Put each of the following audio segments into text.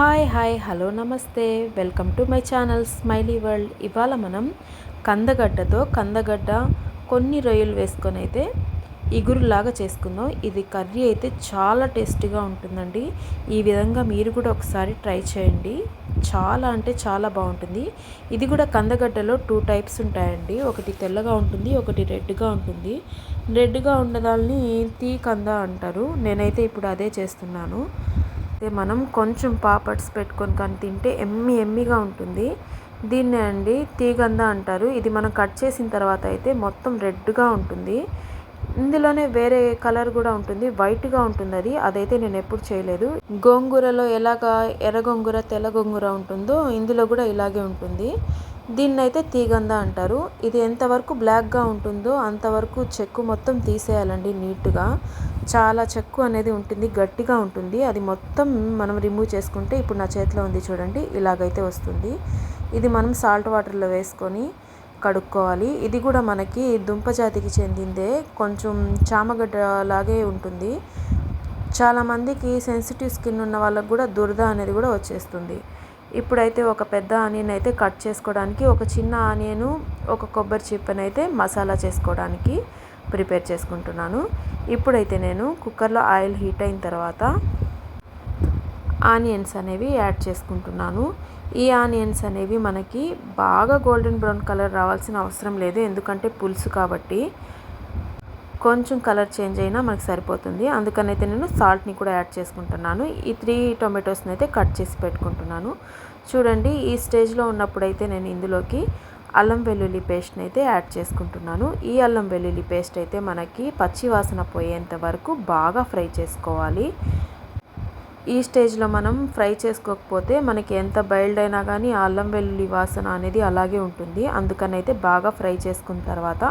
Hi hi hello namaste. Welcome to my channel smiley world. ఇవాళ మనం కందగడ్డతో కందగడ్డ కొన్ని రొయ్యలు వేసుకొని అయితే ఇగురులాగా చేసుకుందాం. ఇది కర్రీ అయితే చాలా టేస్టీగా ఉంటుందండి. ఈ విధంగా మీరు కూడా ఒకసారి ట్రై చేయండి. చాలా అంటే చాలా బాగుంటుంది. ఇది కూడా కందగడ్డలో టూ టైప్స్ ఉంటాయండి. ఒకటి తెల్లగా ఉంటుంది ఒకటి రెడ్గా ఉంటుంది. రెడ్గా ఉన్నదాన్ని తీ కంద అంటారు. నేనైతే ఇప్పుడు అదే చేస్తున్నాను. అయితే మనం కొంచెం పాపడ్స్ పెట్టుకొని కానీ తింటే ఎమ్మి ఎమ్మిగా ఉంటుంది. దీన్నే అండి తీగంద అంటారు. ఇది మనం కట్ చేసిన తర్వాత అయితే మొత్తం రెడ్గా ఉంటుంది. ఇందులోనే వేరే కలర్ కూడా ఉంటుంది. వైట్గా ఉంటుంది అది. అదైతే నేను ఎప్పుడు చేయలేదు. గోంగూరలో ఎలాగా ఎర్ర గోంగూర తెల్ల గోంగూర ఉంటుందో ఇందులో కూడా ఇలాగే ఉంటుంది. దీన్ని అయితే తీగంద అంటారు. ఇది ఎంతవరకు బ్లాక్గా ఉంటుందో అంతవరకు చెక్కు మొత్తం తీసేయాలండి నీట్గా. చాలా చెక్కు అనేది ఉంటుంది గట్టిగా ఉంటుంది. అది మొత్తం మనం రిమూవ్ చేసుకుంటే ఇప్పుడు నా చేతిలో ఉంది చూడండి ఇలాగైతే వస్తుంది. ఇది మనం సాల్ట్ వాటర్లో వేసుకొని కడుక్కోవాలి. ఇది కూడా మనకి దుంప జాతికి చెందిందే కొంచెం చామగడ్డ లాగే ఉంటుంది చాలామందికి సెన్సిటివ్ స్కిన్ ఉన్న వాళ్ళకు కూడా దురద అనేది కూడా వచ్చేస్తుంది. ఇప్పుడైతే ఒక పెద్ద ఆనియన్ అయితే కట్ చేసుకోవడానికి ఒక చిన్న ఆనియను ఒక కొబ్బరి చిప్పని అయితే మసాలా చేసుకోవడానికి ప్రిపేర్ చేసుకుంటున్నాను. ఇప్పుడైతే నేను కుక్కర్లో ఆయిల్ హీట్ అయిన తర్వాత ఆనియన్స్ అనేవి యాడ్ చేసుకుంటున్నాను. ఈ ఆనియన్స్ అనేవి మనకి బాగా గోల్డెన్ బ్రౌన్ కలర్ రావాల్సిన అవసరం లేదు ఎందుకంటే పులుసు కాబట్టి. కొంచెం కలర్ చేంజ్ అయినా మనకు సరిపోతుంది. అందుకనైతే నేను సాల్ట్ని కూడా యాడ్ చేసుకుంటున్నాను. ఈ త్రీ టొమాటోస్ని అయితే కట్ చేసి పెట్టుకుంటున్నాను. చూడండి ఈ స్టేజ్లో ఉన్నప్పుడైతే నేను ఇందులోకి అల్లం వెల్లుల్లి పేస్ట్ని అయితే యాడ్ చేసుకుంటున్నాను. ఈ అల్లం వెల్లుల్లి పేస్ట్ అయితే మనకి పచ్చి వాసన పోయేంత వరకు బాగా ఫ్రై చేసుకోవాలి. ఈ స్టేజ్లో మనం ఫ్రై చేసుకోకపోతే మనకి ఎంత బైల్డ్ అయినా కానీ అల్లం వెల్లుల్లి వాసన అనేది అలాగే ఉంటుంది. అందుకని అయితే బాగా ఫ్రై చేసుకున్న తర్వాత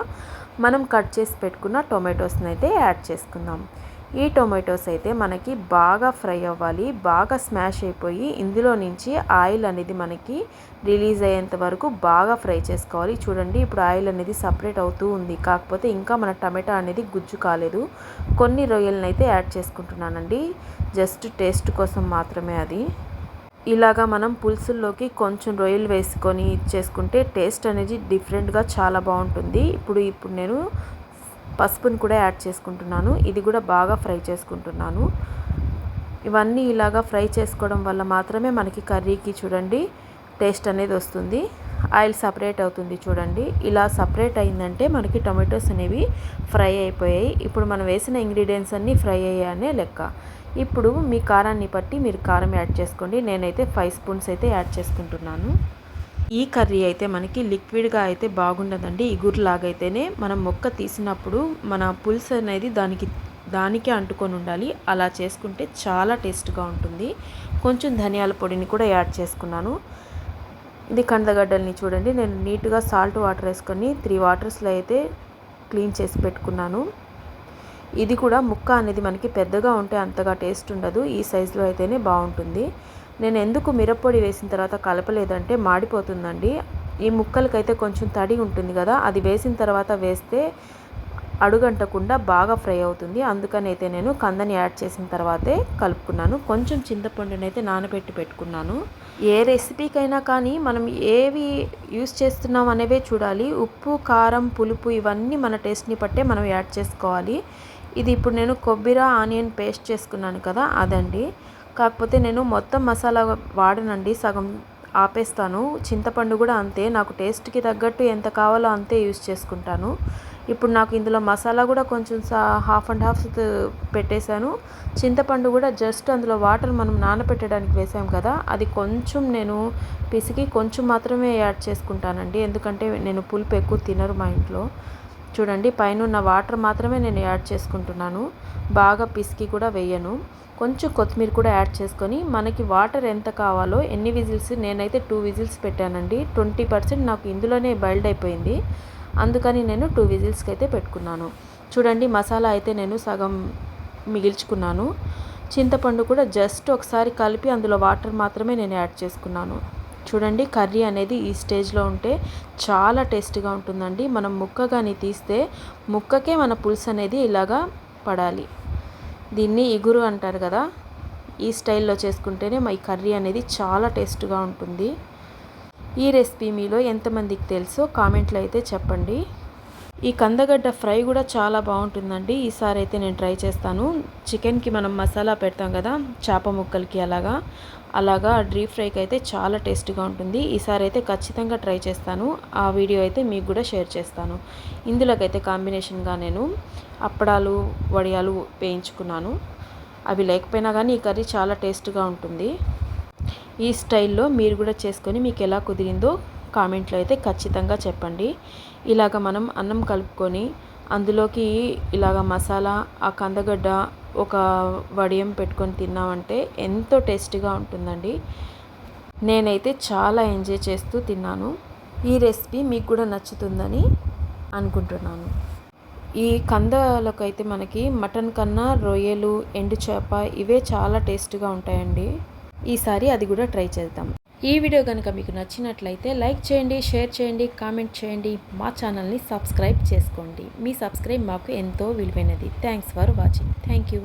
మనం కట్ చేసి పెట్టుకున్న టొమాటోస్ని అయితే యాడ్ చేసుకుందాం. ఈ టొమాటోస్ అయితే మనకి బాగా ఫ్రై అవ్వాలి బాగా స్మాష్ అయిపోయి ఇందులో నుంచి ఆయిల్ అనేది మనకి రిలీజ్ అయ్యేంత వరకు బాగా ఫ్రై చేసుకోవాలి. చూడండి ఇప్పుడు ఆయిల్ అనేది సపరేట్ అవుతూ ఉంది. కాకపోతే ఇంకా మన టమాటా అనేది గుజ్జు కాలేదు. కొన్ని రొయ్యలను అయితే యాడ్ చేసుకుంటున్నానండి. జస్ట్ టేస్ట్ కోసం మాత్రమే అది. ఇలాగా మనం పులుసుల్లోకి కొంచెం రొయ్యలు వేసుకొని చేసుకుంటే టేస్ట్ అనేది డిఫరెంట్గా చాలా బాగుంటుంది. ఇప్పుడు ఇప్పుడు నేను పసుపుని కూడా యాడ్ చేసుకుంటున్నాను. ఇది కూడా బాగా ఫ్రై చేసుకుంటున్నాను. ఇవన్నీ ఇలాగా ఫ్రై చేసుకోవడం వల్ల మాత్రమే మనకి కర్రీకి చూడండి టేస్ట్ అనేది వస్తుంది. ఆయిల్ సపరేట్ అవుతుంది చూడండి. ఇలా సపరేట్ అయిందంటే మనకి టొమాటోస్ అనేవి ఫ్రై అయిపోయాయి. ఇప్పుడు మనం వేసిన ఇంగ్రీడియంట్స్ అన్నీ ఫ్రై అయ్యాయనే లెక్క. ఇప్పుడు మీ కారాన్ని బట్టి మీరు కారం యాడ్ చేసుకోండి. నేనైతే ఫైవ్ స్పూన్స్ అయితే యాడ్ చేసుకుంటున్నాను. ఈ కర్రీ అయితే మనకి లిక్విడ్గా అయితే బాగుండదండి. ఇగురులాగైతేనే మనం మొక్క తీసినప్పుడు మన పులుసు అనేది దానికి దానికే అంటుకొని ఉండాలి. అలా చేసుకుంటే చాలా టేస్ట్గా ఉంటుంది. కొంచెం ధనియాల పొడిని కూడా యాడ్ చేసుకున్నాను. ఇది కందగడ్డల్ని చూడండి. నేను నీట్గా సాల్ట్ వాటర్ వేసుకొని త్రీ వాటర్స్లో అయితే క్లీన్ చేసి పెట్టుకున్నాను. ఇది కూడా ముక్క అనేది మనకి పెద్దగా ఉంటే అంతగా టేస్ట్ ఉండదు. ఈ సైజులో అయితేనే బాగుంటుంది. నేను ఎందుకు మిరప్పొడి వేసిన తర్వాత కలపలేదంటే మాడిపోతుందండి. ఈ ముక్కలకైతే కొంచెం తడి ఉంటుంది కదా అది వేసిన తర్వాత వేస్తే అడుగంటకుండా బాగా ఫ్రై అవుతుంది. అందుకనైతే నేను కందని యాడ్ చేసిన తర్వాతే కలుపుకున్నాను. కొంచెం చింతపండునైతే నానబెట్టి పెట్టుకున్నాను. ఏ రెసిపీకైనా కానీ మనం ఏవి యూస్ చేస్తున్నాం అనేవే చూడాలి. ఉప్పు కారం పులుపు ఇవన్నీ మన టేస్ట్ని బట్టే మనం యాడ్ చేసుకోవాలి. ఇది ఇప్పుడు నేను కొబ్బరి ఆనియన్ పేస్ట్ చేసుకున్నాను కదా అదండి. కాకపోతే నేను మొత్తం మసాలా వాడనండి. సగం ఆపేస్తాను. చింతపండు కూడా అంతే. నాకు టేస్ట్కి తగ్గట్టు ఎంత కావాలో అంతే యూస్ చేసుకుంటాను. ఇప్పుడు నాకు ఇందులో మసాలా కూడా కొంచెం సా హాఫ్ అండ్ హాఫ్ పెట్టేశాను. చింతపండు కూడా జస్ట్ అందులో వాటర్ మనం నానబెట్టడానికి వేసాం కదా అది కొంచెం నేను పిసికి కొంచెం మాత్రమే యాడ్ చేసుకుంటానండి. ఎందుకంటే నేను పులుపు ఎక్కువ తినరు మా ఇంట్లో. చూడండి పైన ఉన్న వాటర్ మాత్రమే నేను యాడ్ చేసుకుంటున్నాను. బాగా పిసికి కూడా వేయను. కొంచెం కొత్తిమీర కూడా యాడ్ చేసుకొని మనకి వాటర్ ఎంత కావాలో ఎన్ని విజిల్స్ నేనైతే టూ విజిల్స్ పెట్టానండి. ట్వంటీ పర్సెంట్ నాకు ఇందులోనే బైల్డ్ అయిపోయింది. అందుకని నేను టూ విజిల్స్కి అయితే పెట్టుకున్నాను. చూడండి మసాలా అయితే నేను సగం మిగిల్చుకున్నాను. చింతపండు కూడా జస్ట్ ఒకసారి కలిపి అందులో వాటర్ మాత్రమే నేను యాడ్ చేసుకున్నాను. చూడండి కర్రీ అనేది ఈ స్టేజ్లో ఉంటే చాలా టేస్ట్గా ఉంటుందండి. మనం ముక్క కానీ తీస్తే ముక్కకే మన పులుసు అనేది ఇలాగా పడాలి. దీన్ని ఇగురు అంటారు కదా ఈ స్టైల్లో చేసుకుంటేనే మా ఈ కర్రీ అనేది చాలా టేస్ట్గా ఉంటుంది. ఈ రెసిపీ మీలో ఎంతమందికి తెలుసో కామెంట్లో అయితే చెప్పండి. ఈ కందగడ్డ ఫ్రై కూడా చాలా బాగుంటుందండి. ఈసారి అయితే నేను ట్రై చేస్తాను. చికెన్కి మనం మసాలా పెడతాం కదా చేప ముక్కలకి అలాగా. అలాగా డీప్ ఫ్రైకి అయితే చాలా టేస్ట్గా ఉంటుంది. ఈసారి అయితే ఖచ్చితంగా ట్రై చేస్తాను. ఆ వీడియో అయితే మీకు కూడా షేర్ చేస్తాను. ఇందులోకైతే కాంబినేషన్గా నేను అప్పడాలు వడియాలు వేయించుకున్నాను. అవి లేకపోయినా కానీ ఈ కర్రీ చాలా టేస్ట్గా ఉంటుంది. ఈ స్టైల్లో మీరు కూడా చేసుకొని మీకు ఎలా కుదిరిందో కామెంట్లో అయితే ఖచ్చితంగా చెప్పండి. ఇలాగ మనం అన్నం కలుపుకొని అందులోకి ఇలాగ మసాలా ఆ కందగడ్డ ఒక వడియం పెట్టుకొని తిన్నామంటే ఎంతో టేస్టీగా ఉంటుందండి. నేనైతే చాలా ఎంజాయ్ చేస్తూ తిన్నాను. ఈ రెసిపీ మీకు కూడా నచ్చుతుందని అనుకుంటున్నాను. ఈ కందలకు అయితే మనకి మటన్ కన్నా రొయ్యలు ఎండు చేప ఇవే చాలా టేస్ట్గా ఉంటాయండి. ఈసారి అది కూడా ట్రై చేద్దాం. ఈ వీడియో కనుక మీకు నచ్చినట్లయితే లైక్ చేయండి షేర్ చేయండి కామెంట్ చేయండి. మా ఛానల్ని సబ్స్క్రైబ్ చేసుకోండి. మీ సబ్స్క్రైబ్ మాకు ఎంతో విలువైనది. Thanks for watching. Thank you.